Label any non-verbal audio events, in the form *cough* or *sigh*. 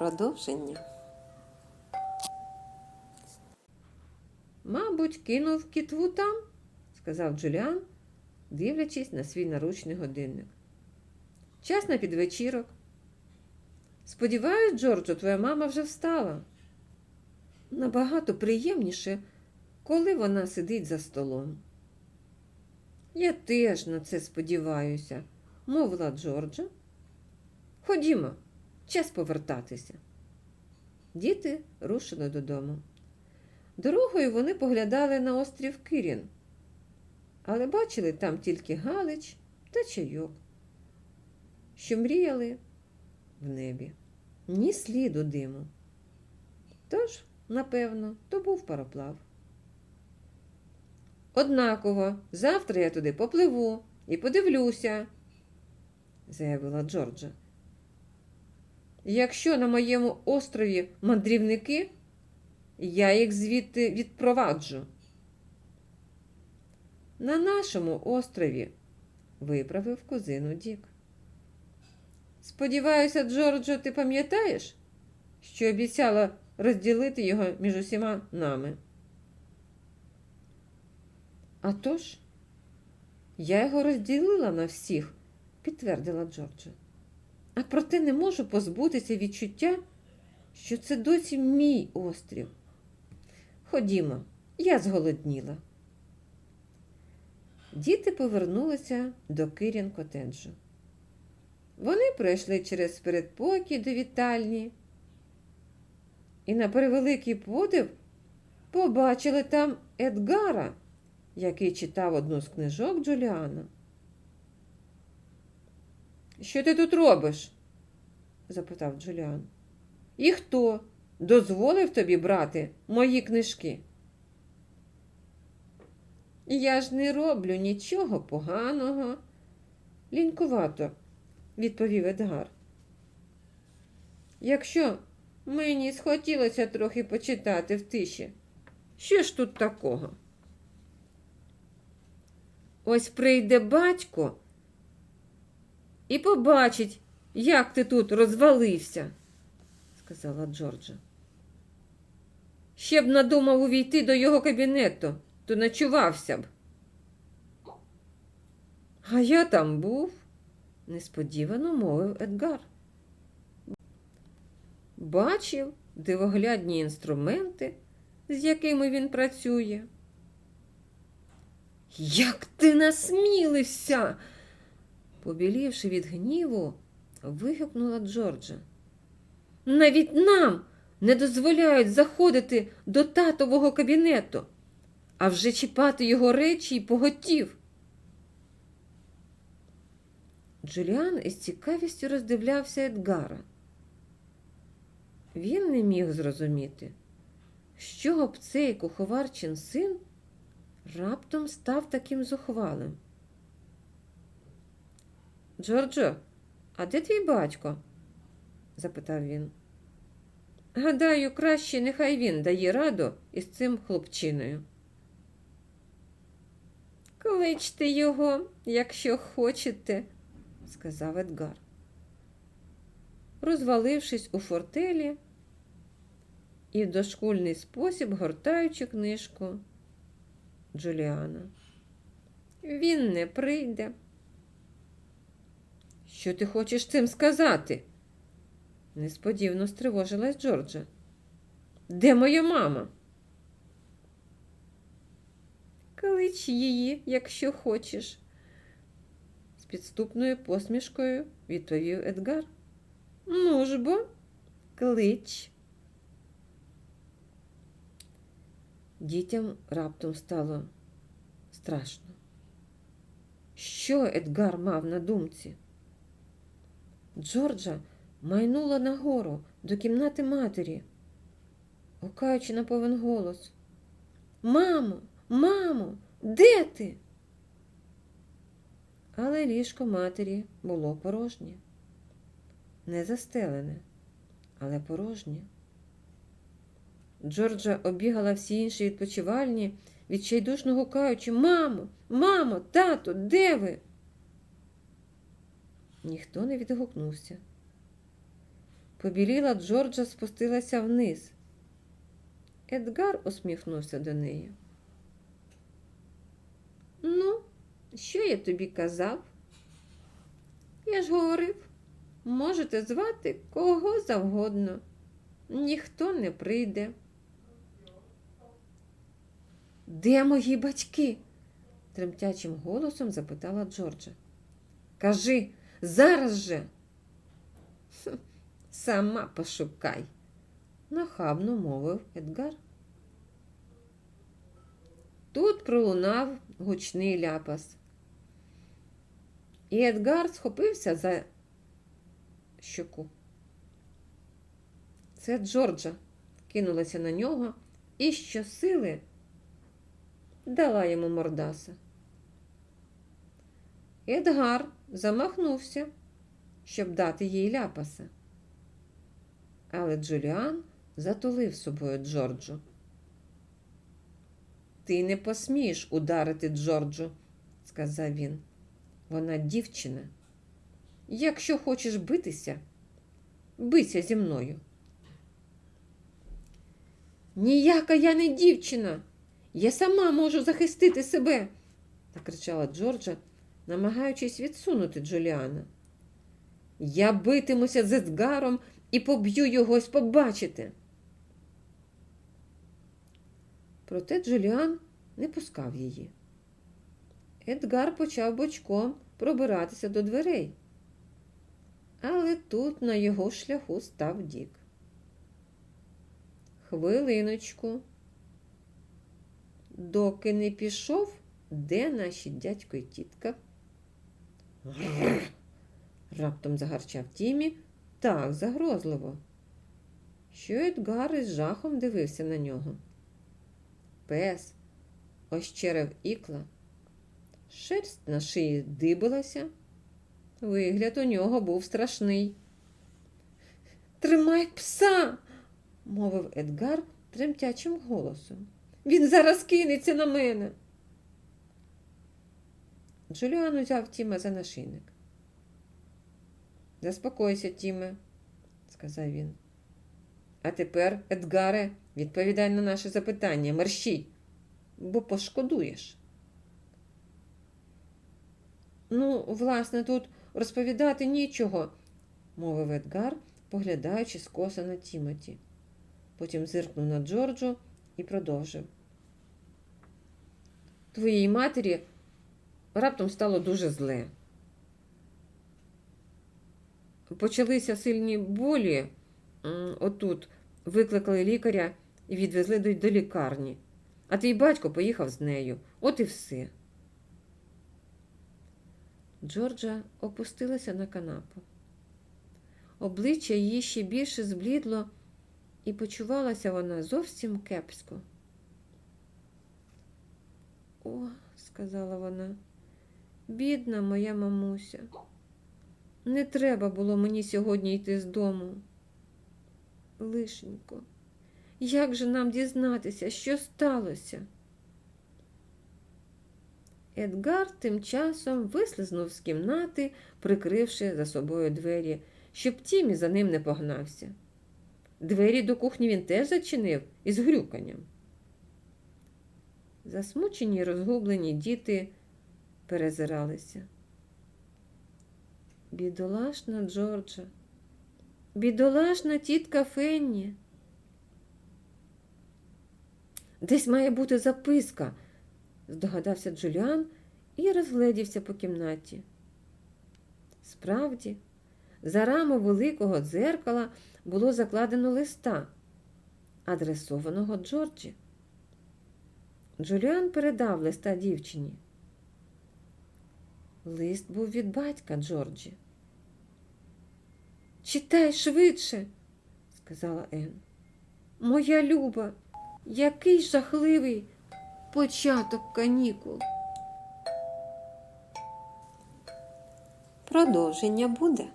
Продовження. Мабуть, кинув кітву там, сказав Джуліан, дивлячись на свій наручний годинник. Час на підвечірок. Сподіваюсь, Джорджо, твоя мама вже встала. Набагато приємніше, коли вона сидить за столом. Я теж на це сподіваюся, мовила Джорджа. Ходімо, час повертатися. Діти рушили додому. Дорогою вони поглядали на острів Кирін, але бачили там тільки Галич та чайок, що мріяли в небі, ні сліду диму. Тож, напевно, то був пароплав. Однаково, завтра я туди попливу і подивлюся, заявила Джорджа. Якщо на моєму острові мандрівники, я їх звідти відпроваджу. На нашому острові, виправив кузину Дік. Сподіваюся, Джорджо, ти пам'ятаєш, що обіцяла розділити його між усіма нами? А тож, я його розділила на всіх, підтвердила Джорджа. А проте не можу позбутися відчуття, що це досі мій острів. Ходімо, я зголодніла. Діти повернулися до Кирін котеджу. Вони пройшли через передпокій до вітальні і на превеликий подив побачили там Едгара, який читав одну з книжок Джуліана. Що ти тут робиш? запитав Джуліан. І хто дозволив тобі брати мої книжки? Я ж не роблю нічого поганого. Лінькувато, відповів Едгар. Якщо мені схотілося трохи почитати в тиші, що ж тут такого? Ось прийде батько і побачить, як ти тут розвалився, сказала Джорджа. Ще б надумав увійти до його кабінету, то ночувався б. А я там був, несподівано мовив Едгар. Бачив дивоглядні інструменти, з якими він працює. Як ти насмілився? Побілівши від гніву, вигукнула Джорджа. Навіть нам не дозволяють заходити до татового кабінету, а вже чіпати його речі й поготів. Джуліан із цікавістю роздивлявся Едгара. Він не міг зрозуміти, з чого б цей куховарчин син раптом став таким зухвалим. Джорджо, а де твій батько? запитав він. Гадаю, краще нехай він дає раду із цим хлопчиною. Кличте його, якщо хочете, сказав Едгар. Розвалившись у фортелі і в дошкульний спосіб гортаючи книжку Джуліана. Він не прийде. Що ти хочеш цим сказати? Несподівано стривожилась Джорджа. Де моя мама? Клич її, якщо хочеш, з підступною посмішкою відповів Едгар. Ну ж бо, клич. Дітям раптом стало страшно. Що Едгар мав на думці? Джорджа майнула нагору до кімнати матері, гукаючи на повен голос. Мамо, мамо, де ти? Але ліжко матері було порожнє, не застелене, але порожнє. Джорджа обігала всі інші відпочивальні, відчайдушно гукаючи Мамо, мамо, тато, де ви? Ніхто не відгукнувся. Побіліла Джорджа спустилася вниз. Едгар усміхнувся до неї. Ну, що я тобі казав? Я ж говорив, можете звати кого завгодно. Ніхто не прийде. Де мої батьки? тремтячим голосом запитала Джорджа. Кажи, зараз же. «Хм, *laughs* Сама пошукай, нахабно мовив Едгар. Тут пролунав гучний ляпас. І Едгар схопився за щоку. Це Джорджа кинулася на нього і щосили дала йому мордаса. Едгар замахнувся, щоб дати їй ляпаса. Але Джуліан затулив собою Джорджу. Ти не посмієш ударити Джорджу, сказав він. Вона дівчина. Якщо хочеш битися, бийся зі мною. Ніяка я не дівчина. Я сама можу захистити себе, закричала Джорджа, намагаючись відсунути Джуліана. Я битимуся з Едгаром і поб'ю його ось побачити. Проте Джуліан не пускав її. Едгар почав бочком пробиратися до дверей. Але тут на його шляху став Дік. Хвилиночку. Доки не пішов, де наші дядько і тітка? Раптом загарчав Тімі так загрозливо, що Едгар із жахом дивився на нього. Пес ощерив ікла, шерсть на шиї дибилася. Вигляд у нього був страшний. Тримай пса, мовив Едгар тремтячим голосом. Він зараз кинеться на мене. Джуліан узяв Тіма за нашийник. Заспокойся, Тіме, сказав він. А тепер, Едгаре, відповідай на наше запитання, мерщій, бо пошкодуєш. Ну, власне, тут розповідати нічого, мовив Едгар, поглядаючи скоса на Тімоті. Потім зиркнув на Джорджу і продовжив. Твоїй матері раптом стало дуже зле. Почалися сильні болі. Отут викликали лікаря і відвезли до, лікарні. А твій батько поїхав з нею. От і все. Джорджа опустилася на канапу. Обличчя її ще більше зблідло, і почувалася вона зовсім кепсько. О, сказала вона, бідна моя мамуся. Не треба було мені сьогодні йти з дому. Лишенько, як же нам дізнатися, що сталося? Едгар тим часом вислизнув з кімнати, прикривши за собою двері, щоб Тімі за ним не погнався. Двері до кухні він теж зачинив із грюканням. Засмучені й розгублені діти перезиралися. Бідолашна Джорджа, бідолашна тітка Фенні. Десь має бути записка, здогадався Джуліан і розгледівся по кімнаті. Справді, за раму великого дзеркала було закладено листа, адресованого Джорджі. Джуліан передав листа дівчині. Лист був від батька Джорджі. Читай швидше, сказала Ен. Моя люба, який жахливий початок канікул. Продовження буде.